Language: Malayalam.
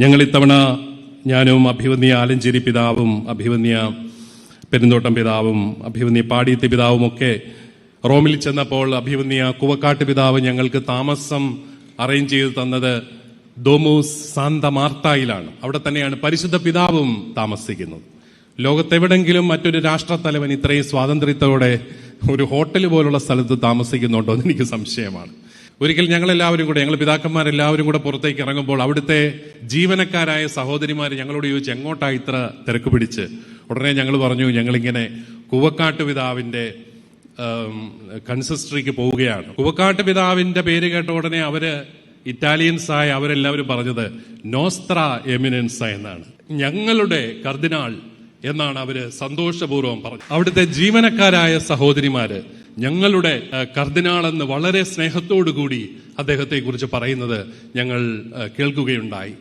ഞങ്ങൾ ഇത്തവണ ഞാനും അഭിവന്യ ആലഞ്ചേരി പിതാവും അഭിവന്യ പെരുന്തോട്ടം പിതാവും അഭിവന്യ പാടിയത്തെ പിതാവും ഒക്കെ റോമിൽ ചെന്നപ്പോൾ അഭിവന്യ കുവക്കാട്ട് പിതാവ് ഞങ്ങൾക്ക് താമസം അറേഞ്ച് ചെയ്ത് തന്നത് ദോമൂസ് സാന്ത മാർത്തായിലാണ്. അവിടെ തന്നെയാണ് പരിശുദ്ധ പിതാവും താമസിക്കുന്നത്. ലോകത്തെവിടെങ്കിലും മറ്റൊരു രാഷ്ട്രത്തലവൻ ഇത്രയും സ്വാതന്ത്ര്യത്തോടെ ഒരു ഹോട്ടൽ പോലുള്ള സ്ഥലത്ത് താമസിക്കുന്നുണ്ടോ എന്ന് എനിക്ക് സംശയമാണ്. ഒരിക്കൽ ഞങ്ങളെല്ലാവരും കൂടെ ഞങ്ങൾ പിതാക്കന്മാരെല്ലാവരും കൂടെ പുറത്തേക്ക് ഇറങ്ങുമ്പോൾ അവിടുത്തെ ജീവനക്കാരായ സഹോദരിമാർ ഞങ്ങളോട് ചോദിച്ചു എങ്ങോട്ടാ ഇത്ര തിരക്ക് പിടിച്ച്? ഉടനെ ഞങ്ങൾ പറഞ്ഞു ഞങ്ങളിങ്ങനെ കുവക്കാട്ട് പിതാവിന്റെ കൺസിസ്റ്ററിക്ക് പോവുകയാണ്. കുവക്കാട്ട് പിതാവിന്റെ പേര് കേട്ട ഉടനെ അവർ ഇറ്റാലിയൻസ് ആയ അവരെല്ലാവരും പറഞ്ഞത് നോസ്ത്ര എമിനൻസ എന്നാണ്. ഞങ്ങളുടെ കർദിനാൾ എന്നാണ് അവർ സന്തോഷപൂർവം പറഞ്ഞത്. അവിടുത്തെ ജീവനക്കാരായ സഹോദരിമാര് ഞങ്ങളുടെ കർദിനാൾ എന്ന് വളരെ സ്നേഹത്തോടു കൂടി അദ്ദേഹത്തെ കുറിച്ച് പറയുന്നത് ഞങ്ങൾ കേൾക്കുകയുണ്ടായി.